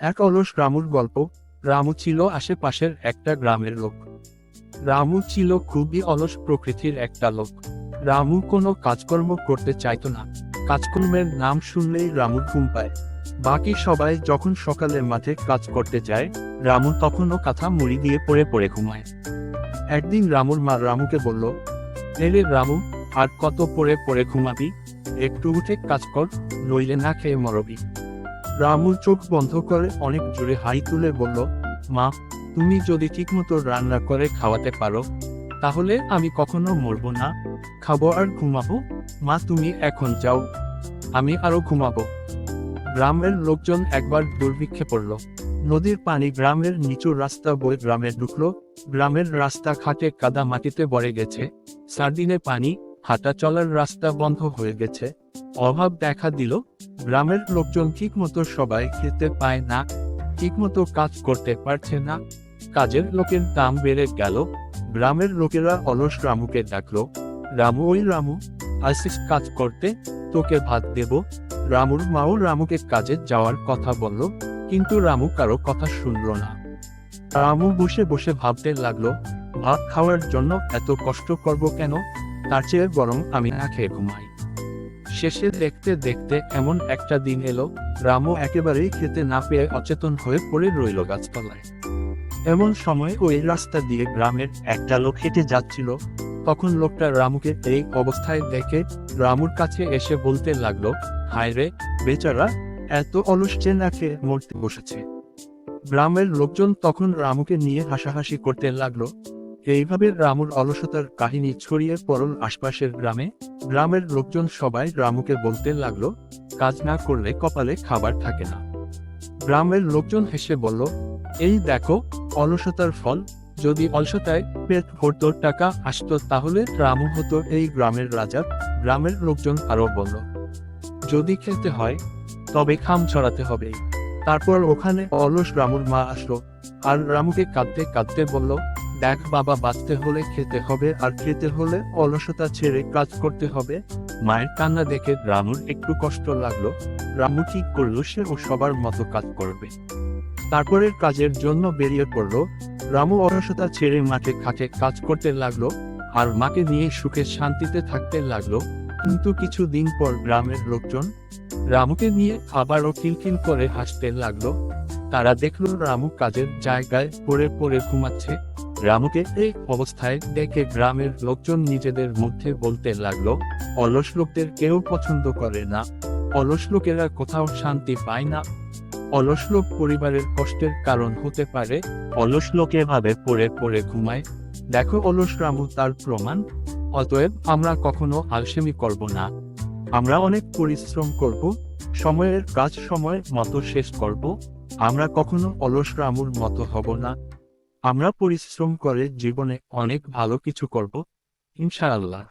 এক অলস রামুর গল্প। রামু ছিল আশেপাশের একটা গ্রামের লোক। রামু ছিল খুবই অলস প্রকৃতির একটা লোক। রামু কোনো কাজকর্ম করতে চাইতো না। কাজকর্মের নাম শুনলেই রামুর ঘুম পায়। বাকি সবাই যখন সকালে মাঠে কাজ করতে যায়, রামু তখনও কাঁথা মুড়ি দিয়ে পড়ে পড়ে ঘুমায়। একদিন রামুর মা রামুকে বলল এরে রামু, আর কত পড়ে পড়ে ঘুমাবি? একটু উঠে কাজ কর, নইলে না খেয়ে মরবি। রামু চোখ বন্ধ করে অনেক জোরে হাই তুলে বলল, মা, তুমি যদি ঠিকমতো রান্না করে খাওয়াতে পারো, তাহলে আমি কখনো মরবো না। খাব আর ঘুমাবো। মা, তুমি এখন যাও। আমি আরও ঘুমাবো। গ্রামের লোকজন একবার দুর্ভিক্ষে পড়ল। নদীর পানি গ্রামের নিচু রাস্তা বয়ে গ্রামে ঢুকলো। গ্রামের রাস্তা খাটে কাদা মাটিতে ভরে গেছে। সারদিনে পানি হাঁটা চলার রাস্তা বন্ধ হয়ে গেছে। অভাব দেখা দিল। গ্রামের লোকজন ঠিকমতো সবাই খেতে পায় না, ঠিকমতো কাজ করতে পারছে না। কাজের লোকের দাম বেড়ে গেল। গ্রামের লোকেরা অলস রামুকে ডাকলো, রামু, ওই রামু, আসিস কাজ করতে, তোকে ভাত দেব। রামুর মাও রামুকে কাজে যাওয়ার কথা বলল, কিন্তু রামু কারও কথা শুনল না। রামু বসে বসে ভাবতে লাগল, ভাত খাওয়ার জন্য এত কষ্ট করব কেন? তার চেয়ে বরং আমি না খেয়ে ঘুমাই। শেষে দেখতে দেখতে এমন একটা দিন এলো রামু একেবারেই খেতে না পেয়ে অচেতন হয়ে পড়ে রইল গাছতলায়। এমন সময় ওই রাস্তা দিয়ে গ্রামের একটা লোক হেঁটে যাচ্ছিল। তখন লোকটা রামুকে এই অবস্থায় দেখে রামুর কাছে এসে বলতে লাগল, হায় রে, বেচারা এত অলস চেনা খেয়ে মরতে বসেছে। গ্রামের লোকজন তখন রামুকে নিয়ে হাসাহাসি করতে লাগল। এইভাবে রামুর অলসতার কাহিনী ছড়িয়ে পড়ল আশপাশের গ্রামে। গ্রামের লোকজন সবাই রামুকে বলতে লাগল, কাজ না করলে কপালে খাবার থাকে না। গ্রামের লোকজন হেসে বলল, এই দেখো, অলসতার ফল। যদি অলসতায় পেট ভর্ত টাকা আসতো তাহলে রামু হতো এই গ্রামের রাজা। গ্রামের লোকজন আরও বলল, যদি খেতে হয়, তবে খাম ছড়াতে হবে। তারপর ওখানে অলস রামুর মা আসলো, আর রামুকে কাঁদতে কাঁদতে বলল দেখ বাবা, বাঁচতে হলে খেতে হবে আর খেতে হলে অলসতা ছেড়ে কাজ করতে হবে। মায়ের কান্না দেখে রামুর একটু কষ্ট লাগল। রামু ঠিক করল সে ও সবার মতো কাজ করবে। তারপরের কাজের জন্য বেরিয়ে পড়ল। রামু অলসতা ছেড়ে মাঠে খাটে কাজ করতে লাগল আর মাকে নিয়ে সুখে শান্তিতে থাকতে লাগল। কিন্তু কিছু দিন পর গ্রামের লোকজন রামুকে নিয়ে আবারও খিলখিল করে হাসতে লাগল। তারা দেখল রামু কাজের জায়গায় পড়ে পড়ে ঘুমাচ্ছে। রামুকে এই অবস্থায় দেখে গ্রামের লোকজন নিজেদের মধ্যে বলতে লাগল, অলস লোকদের কেউ পছন্দ করে না। অলস লোকেরা কোথাও শান্তি পায় না। অলস লোক পরিবারের কষ্টের কারণ হতে পারে। অলস লোক এভাবে পড়ে পড়ে ঘুমায়। দেখো অলস রামু তার প্রমাণ। অতএব আমরা কখনো আলসেমি করব না। আমরা অনেক পরিশ্রম করব। সময়ের কাজ সময় মতো শেষ করব। আমরা কখনো অলস রামুর মতো হব না। আমরা পরিশ্রম করে জীবনে অনেক ভালো কিছু করব ইনশাআল্লাহ।